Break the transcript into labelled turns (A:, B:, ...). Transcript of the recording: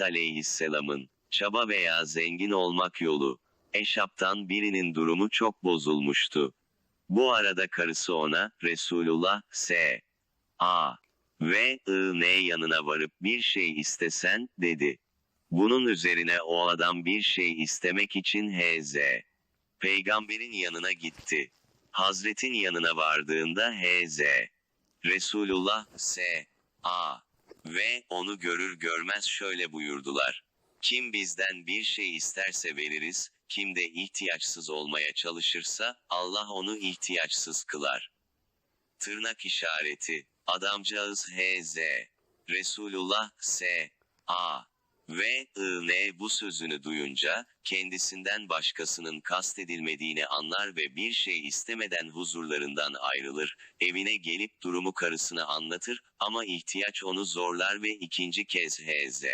A: aleyhisselamın çaba veya zengin olmak yolu. Eşaptan birinin durumu çok bozulmuştu. Bu arada karısı ona Resulullah s. A. ve I. N. yanına varıp bir şey istesen dedi. Bunun üzerine o adam bir şey istemek için H.Z. Peygamberin yanına gitti. Hazretin yanına vardığında H.Z. Resulullah s. A. ve onu görür görmez şöyle buyurdular. Kim bizden bir şey isterse veririz, kim de ihtiyaçsız olmaya çalışırsa, Allah onu ihtiyaçsız kılar. Tırnak işareti, adamcağız H.Z. Resulullah S. Ve I.N. bu sözünü duyunca, kendisinden başkasının kastedilmediğini anlar ve bir şey istemeden huzurlarından ayrılır, evine gelip durumu karısına anlatır, ama ihtiyaç onu zorlar ve ikinci kez H.Z.